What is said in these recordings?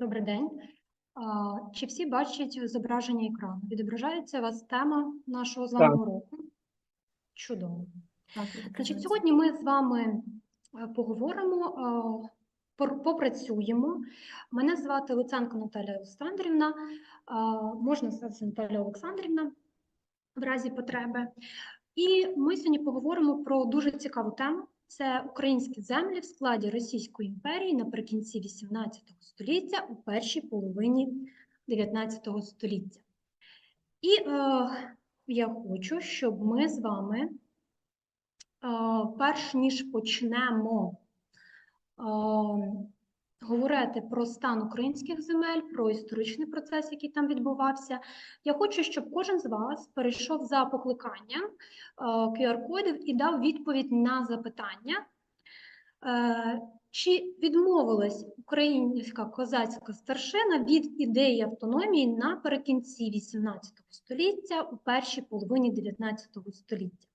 Добрий день. Чи всі бачать зображення екрану? Відображається у вас тема нашого з вами уроку? Чудово. Так, Значить, сьогодні ми з вами е, поговоримо, е, попрацюємо. Мене звати Луценко Наталія Олександрівна. Можна сказати Наталія Олександрівна в разі потреби. І ми сьогодні поговоримо про дуже цікаву тему. Це українські землі в складі Російської імперії наприкінці XVIII століття у першій половині XIX століття. І е, я хочу, щоб ми з вами, е, перш ніж почнемо е, говорити про стан українських земель, про історичний процес, який там відбувався, я хочу, щоб кожен з вас перейшов за покликанням е, QR-кодів і дав відповідь на запитання. Е, Чи відмовилась українська козацька старшина від ідеї автономії наприкінці XVIII століття у першій половині XIX століття?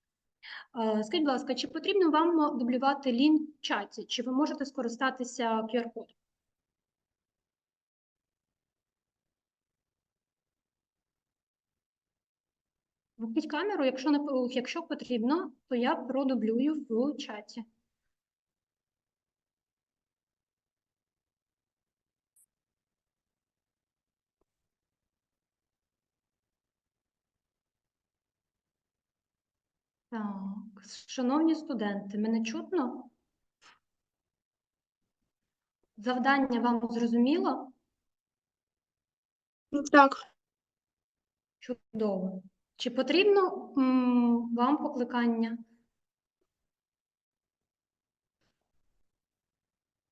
Е, Скажіть, будь ласка, чи потрібно вам дублювати лінк в чаті, чи ви можете скористатися QR-кодом? Вимкніть камеру, якщо не якщо потрібно, то я продублюю в чаті. Так, шановні студенти, мене чутно? Завдання вам зрозуміло? Так, Чудово. Чи потрібно м, вам покликання?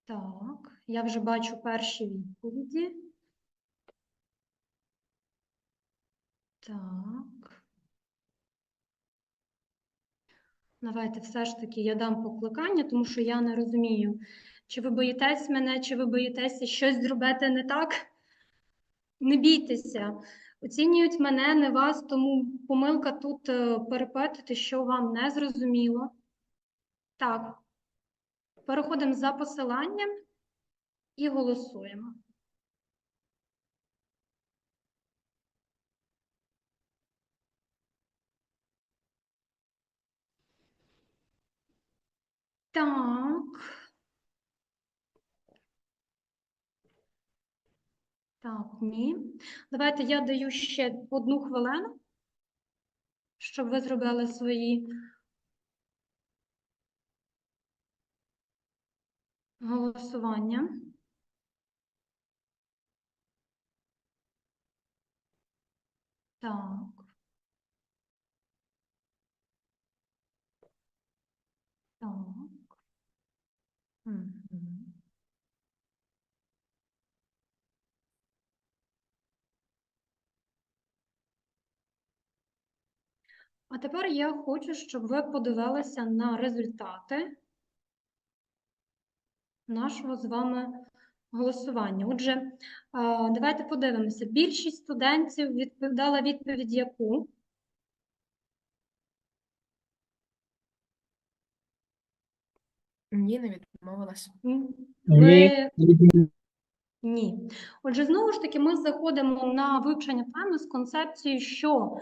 Так, я вже бачу перші відповіді. Так. Давайте все ж таки я дам покликання, тому що я не розумію, чи ви боїтесь мене, чи ви боїтеся щось зробити не так. Не бійтеся, оцінюють мене, не вас, тому помилка тут е, перепитати, що вам не зрозуміло. Так, переходимо за посиланням і голосуємо. Так. Так, ні. Давайте я даю ще одну хвилину, щоб ви зробили свої голосування. Так. Так. Мгм. А тепер я хочу, щоб ви подивилися на результати нашого з вами голосування. Отже, е, давайте подивимося. Більшість студентів відповідала відповідь яку? Ні, не відмовилась. М, Ні. Ви... Ні. Отже, знову ж таки, ми заходимо на вивчення теми з концепцією, що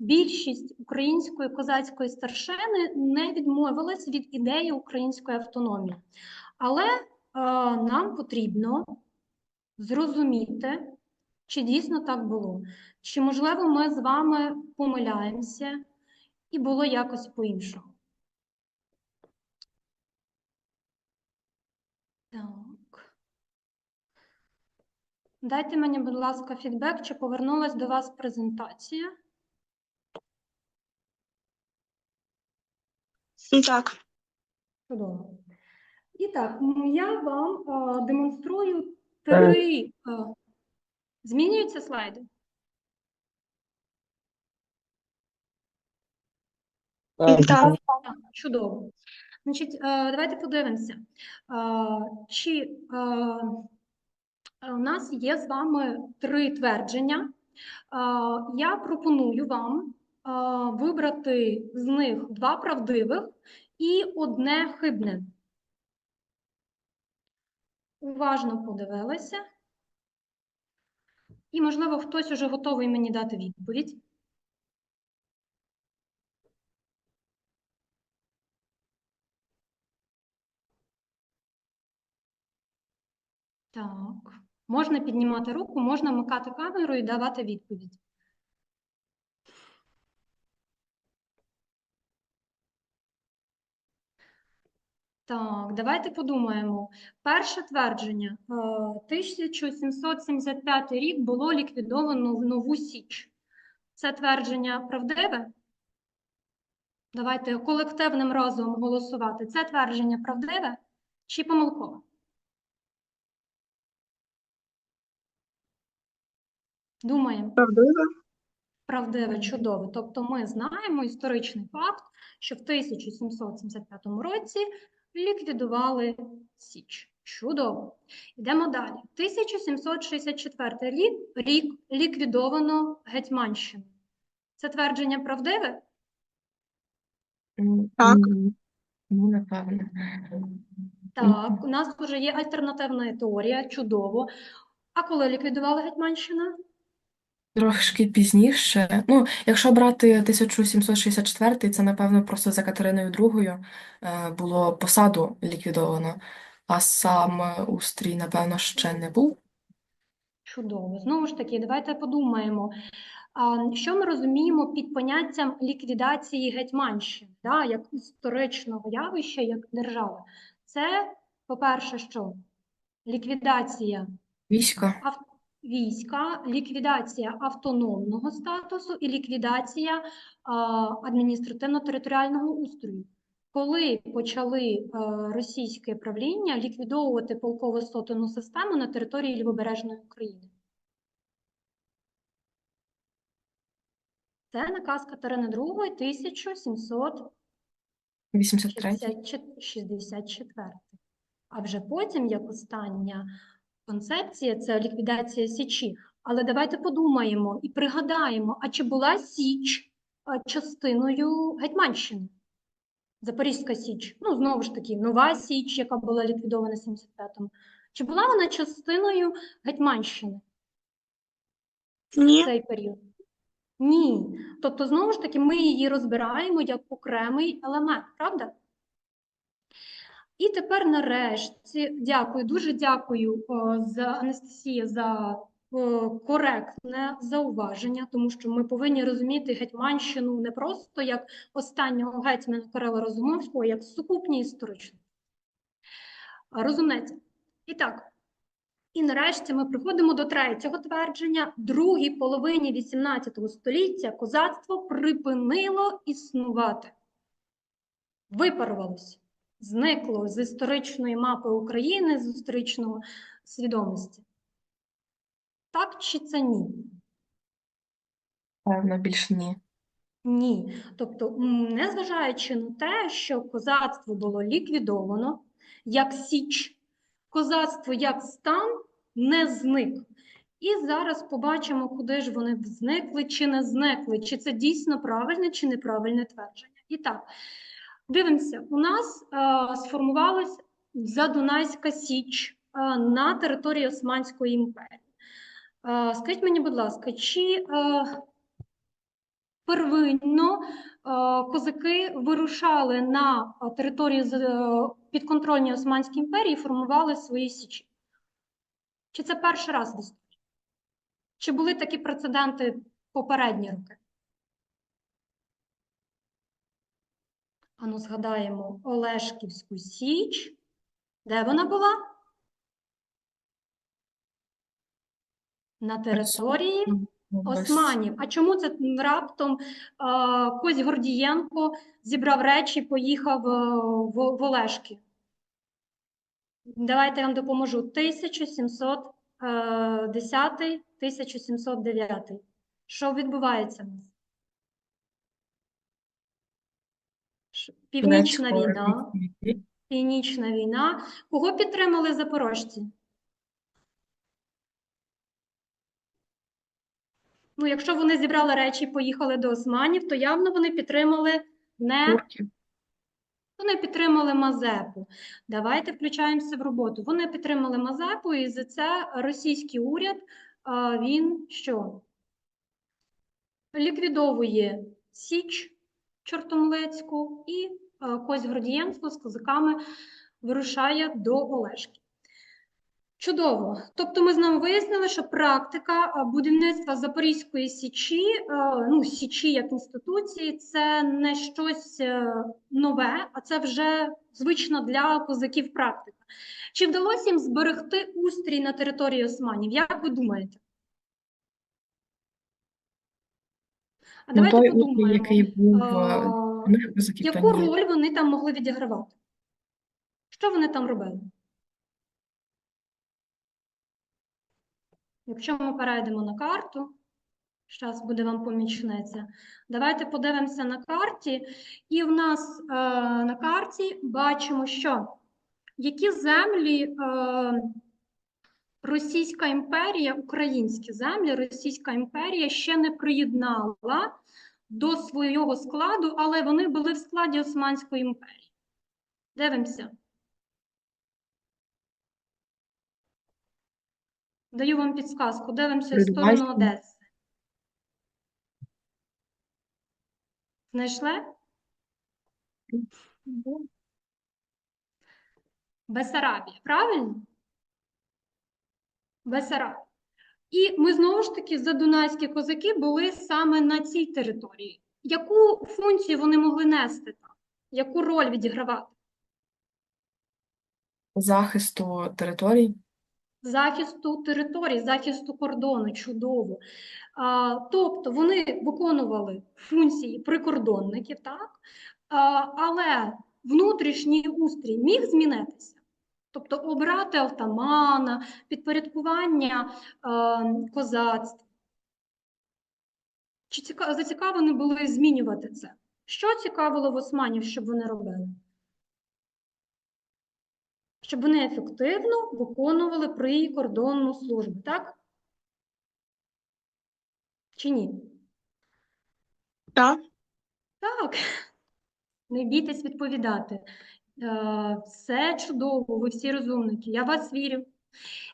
більшість української козацької старшини не відмовилась від ідеї української автономії. Але е, нам потрібно зрозуміти, чи дійсно так було. Чи, можливо, ми з вами помиляємося і було якось по-іншому. Так. Дайте мені, будь ласка, фідбек, чи повернулась до вас презентація. Так. Чудово. І так, я вам е, демонструю три. е, змінюються слайди? Так. Так, чудово. Значить, е, давайте подивимося, е, чи е, у нас є з вами три твердження. Е, Я пропоную вам е, вибрати з них два правдивих і одне хибне. Уважно подивилися. І, можливо, хтось уже готовий мені дати відповідь. Так, можна піднімати руку, можна вмикати камеру і давати відповідь. Так, давайте подумаємо. Перше твердження. Е, 1775 рік було ліквідовано в Нову Січ. Це твердження правдиве? Давайте колективним разом голосувати. Це твердження правдиве чи помилкове? Думаємо. Правдиво. Правдиве, чудово. Тобто ми знаємо історичний факт, що в 1775 році ліквідували Січ. Чудово. Йдемо далі. 1764 рік, рік ліквідовано Гетьманщину. Це твердження правдиве? Так. Ну, напевно. Так, у нас вже є альтернативна теорія, чудово. А коли ліквідували Гетьманщину? Трошки пізніше. Ну, якщо брати 1764, це, напевно, просто за Катериною II е, було посаду ліквідовано, а сам устрій, напевно, ще не був. Чудово. Знову ж таки, давайте подумаємо, а, що ми розуміємо під поняттям ліквідації Гетьманщини, да, як історичного явища, як держави. Це, по-перше, що? Ліквідація Війська. Війська, ліквідація автономного статусу і ліквідація адміністративно-територіального устрою. Коли почали російське правління ліквідовувати полково-сотенну систему на території Лівобережної України? Це наказ Катерини II 1764. А вже потім, як остання концепція, це ліквідація Січі. Але давайте подумаємо і пригадаємо, а чи була Січ е, частиною Гетьманщини? Запорізька Січ. Ну, знову ж таки, Нова Січ, яка була ліквідована в 75-му. Чи була вона частиною Гетьманщини в цей період? Ні. Тобто, знову ж таки, ми її розбираємо як окремий елемент, правда? І тепер нарешті, дякую, дуже дякую о, за Анастасія за о, коректне зауваження, тому що ми повинні розуміти Гетьманщину не просто як останнього гетьмана Кирила Розумовського, як сукупні історичні. Розумець. І так, і нарешті ми приходимо до третього твердження. Другій половині XVIII століття козацтво припинило існувати, випарувалося, зникло з історичної мапи України, з історичного свідомості. Так чи це ні? Певно, більш ні. Ні. Тобто, незважаючи на те, що козацтво було ліквідовано як січ, козацтво як стан не зник. І зараз побачимо, куди ж вони зникли чи не зникли, чи це дійсно правильне чи неправильне твердження. І так, дивимося, у нас е, сформувалась Задунайська Січ е, на території Османської імперії. Е, скажіть мені, будь ласка, чи е, первинно е, козаки вирушали на територію е, підконтрольній Османській імперії і формували свої січі? Чи це перший раз в історії? Чи були такі прецеденти попередні роки? Ану, згадаємо Олешківську Січ. Де вона була? На території Османів. А чому це раптом а, Кось Гордієнко зібрав речі поїхав е, в, в Олешки? Давайте я вам допоможу. е, 1710-1709. Що відбувається в нас? Північна війна. Північна війна. Кого підтримали запорожці? Ну, якщо вони зібрали речі і поїхали до османів, то явно вони підтримали не вони підтримали Мазепу. Давайте включаємося в роботу. Вони підтримали Мазепу, і за це російський уряд він що? Ліквідовує Січ Чортомлецьку і а, Кость Гордієнко з козаками вирушає до Олешки. Чудово. Тобто ми з нами вияснили, що практика будівництва Запорізької січі, е, ну, січі як інституції, це не щось е, нове, а це вже звична для козаків практика. Чи вдалося їм зберегти устрій на території османів? Як ви думаєте? А Ну, давайте той подумаємо, який був а, у них козаків, то яку роль вони там могли відігравати? Що вони там робили? Якщо ми перейдемо на карту, зараз буде вам помічниця. Давайте подивимося на карті. І в нас е, на карті бачимо, що які землі е, Російська імперія, українські землі, Російська імперія ще не приєднала до свого складу, але вони були в складі Османської імперії. Дивимося. Даю вам підсказку. Дивимося в сторону Одеси. Знайшли? Бесарабія, правильно? Бесарабія. І ми знову ж таки, задунайські козаки були саме на цій території. Яку функцію вони могли нести там? Яку роль відігравати? захисту територій. захисту території, захисту кордону, чудово. А, тобто вони виконували функції прикордонників, так? А, але внутрішній устрій міг змінитися. Тобто обрати автомана, підпорядкування е, козацтва. Чи ціка- зацікавлені були змінювати це? Що цікавило в османів, щоб вони робили? щоб вони ефективно виконували прикордонну службу, так? Чи ні? Так. Так. Не бійтесь відповідати. Е, Все чудово, ви всі розумники, я вас вірю.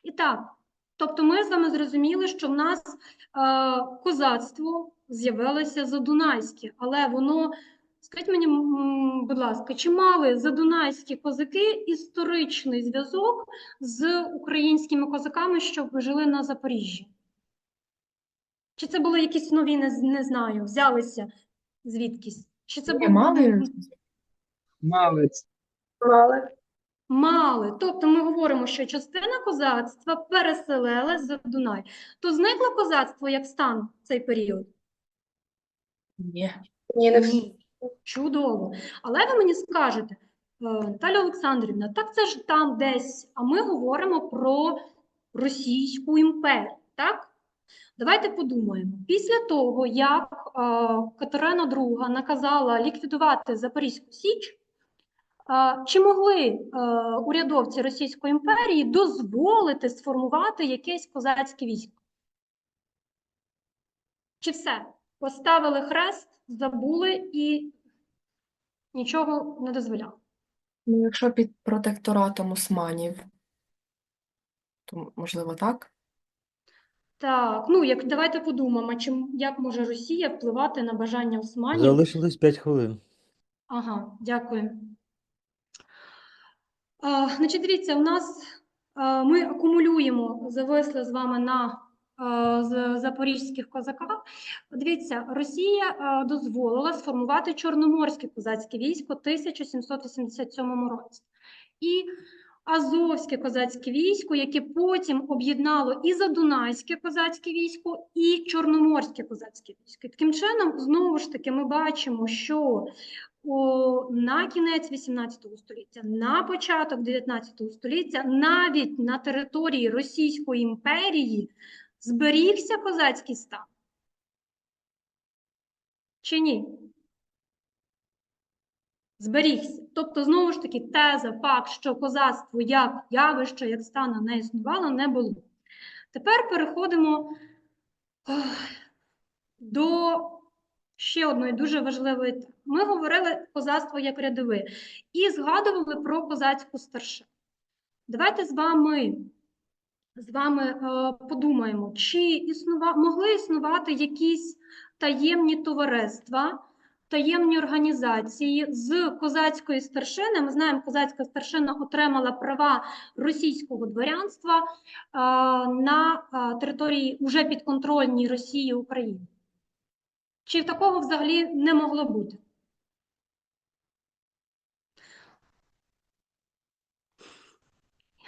І так, тобто ми з вами зрозуміли, що в нас е, козацтво з'явилося задунайське, але воно, скажіть мені, будь ласка, чи мали задунайські козаки історичний зв'язок з українськими козаками, що жили на Запоріжжі? Чи це були якісь нові, не, не знаю, взялися звідкись? Чи це був мали Малець. Мали. Мали. Тобто ми говоримо, що частина козацтва переселилась за Дунай. То зникло козацтво як стан в цей період? Ні. Ні, не всі. Чудово. Але ви мені скажете, е, Наталя Олександрівна, так це ж там десь, а ми говоримо про Російську імперію, так? Давайте подумаємо. Після того, як е, Катерина II наказала ліквідувати Запорізьку Січ, е, чи могли е, урядовці Російської імперії дозволити сформувати якесь козацьке військо? Чи все? Поставили хрест, забули і нічого не дозволяли. Ну, якщо під протекторатом османів, то можливо так. Так, ну як давайте подумаємо, чим як може Росія впливати на бажання османів. Залишилось 5 хвилин. Ага, дякую. Значить, дивіться, у нас ми акумулюємо, зависли з вами на з- запорізьких козаках. Дивіться, Росія дозволила сформувати Чорноморське козацьке військо в 1787 році. І Азовське козацьке військо, яке потім об'єднало і Задунайське козацьке військо, і Чорноморське козацьке військо. І таким чином, знову ж таки, ми бачимо, що о, на кінець 18 століття, на початок 19 століття, навіть на території Російської імперії зберігся козацький стан. Чи ні? Зберігся. Тобто, знову ж таки, теза, факт, що козацтво як явище, як стана не існувало, не було. Тепер переходимо до ще одної дуже важливої теми. Ми говорили козацтво як рядове і згадували про козацьку старшину. Давайте з вами з вами е, подумаємо, чи існува... могли існувати якісь таємні товариства, таємні організації з козацької старшини. Ми знаємо, козацька старшина отримала права російського дворянства е, на е, території уже підконтрольній Росії України. Чи такого взагалі не могло бути?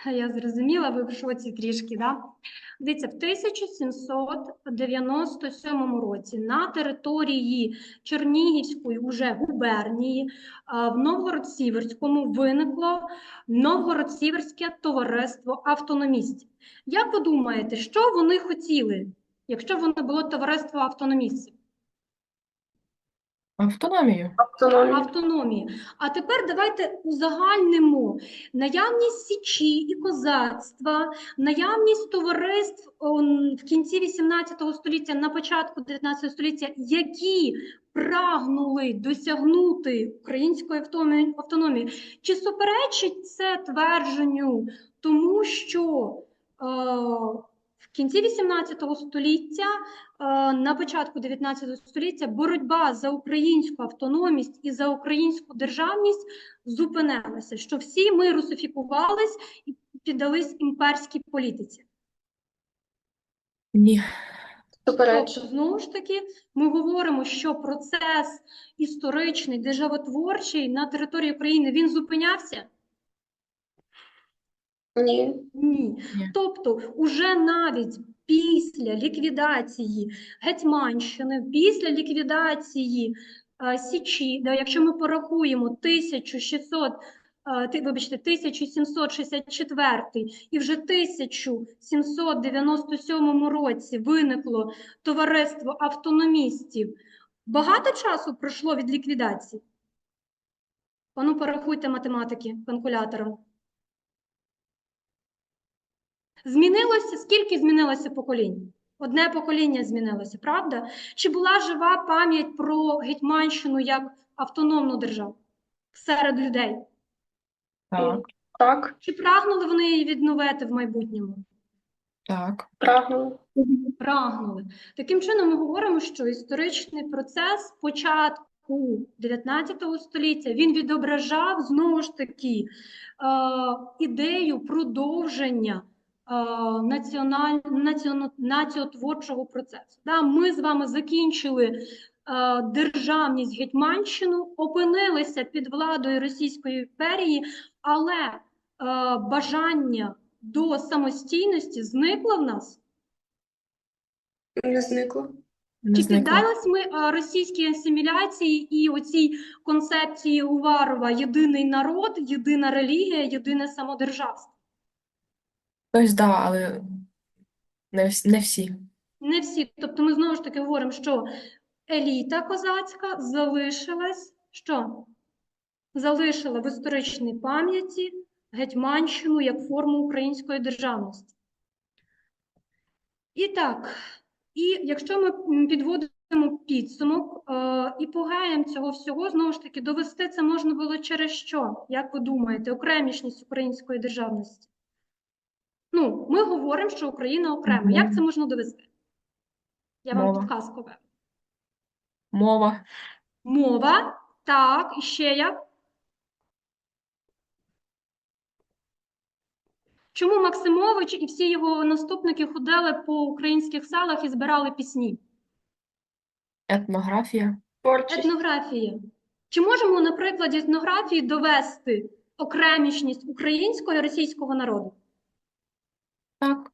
Я зрозуміла, ви в шоці трішки, да? Дивіться, в 1797 році на території Чернігівської уже губернії в Новгород-Сіверському виникло Новгород-Сіверське товариство автономістів. Як ви думаєте, що вони хотіли, якщо воно було товариство автономістів? Автономію. Автономія. автономії. А тепер давайте узагальнимо наявність січі і козацтва, наявність товариств он, в кінці 18 століття, на початку 19 століття, які прагнули досягнути української автономії- автономії. Чи суперечить це твердженню, тому що е, кінці 18 століття Е, на початку 19 століття боротьба за українську автономність і за українську державність зупинилася, що всі ми русифікувались і піддались імперській політиці. Ні. Тобто, знову ж таки, ми говоримо, що процес історичний, державотворчий на території України він зупинявся. Ні. Ні. Ні. Тобто, уже навіть після ліквідації Гетьманщини, після ліквідації е, Січі, да, якщо ми порахуємо 1600, е, ти- вибачте, 1764 і вже 1797 році виникло товариство автономістів, багато часу пройшло від ліквідації? Ану, порахуйте математики калькулятором. Змінилося, скільки змінилося поколінь? Одне покоління змінилося, правда? Чи була жива пам'ять про Гетьманщину як автономну державу серед людей? Так. Так. Чи прагнули вони її відновити в майбутньому? Так. Прагнули. Прагнули. Таким чином, ми говоримо, що історичний процес початку 19 століття він відображав знову ж таки е, ідею продовження національ... націоно... націотворчого процесу. Да, ми з вами закінчили е, державність Гетьманщину, опинилися під владою Російської імперії, але е, бажання до самостійності зникло в нас. Не зникло. Чи піддались ми російській асиміляції і оцій концепції Уварова єдиний народ, єдина релігія, єдине самодержавство? Тобто, да, але не, вс- не всі. Не всі. Тобто ми знову ж таки говоримо, що еліта козацька залишилась, що? Залишила в історичній пам'яті Гетьманщину як форму української державності. І так, і якщо ми підводимо підсумок е, і погаємо цього всього, знову ж таки, довести це можна було через що? Як ви думаєте, окремішність української державності? Ну, ми говоримо, що Україна окрема. Мгм. Як це можна довести? Я вам підказку. Мова. Мова, так, і ще як? Чому Максимович і всі його наступники ходили по українських селах і збирали пісні? Етнографія. Творчість. Етнографія. Чи можемо на прикладі етнографії довести окремішність українського і російського народу? Так.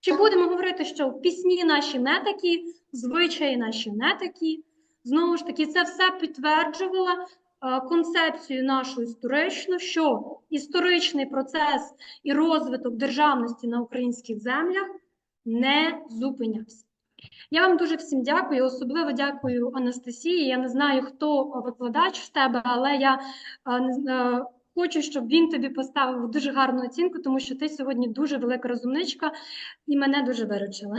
Чи будемо говорити, що пісні наші не такі, звичаї наші не такі? Знову ж таки, це все підтверджувало е, концепцію нашу історичну, що історичний процес і розвиток державності на українських землях не зупинявся. Я вам дуже всім дякую, особливо дякую Анастасії. Я не знаю, хто викладач в тебе, але я е, е, хочу, щоб він тобі поставив дуже гарну оцінку, тому що ти сьогодні дуже велика розумничка і мене дуже виручила.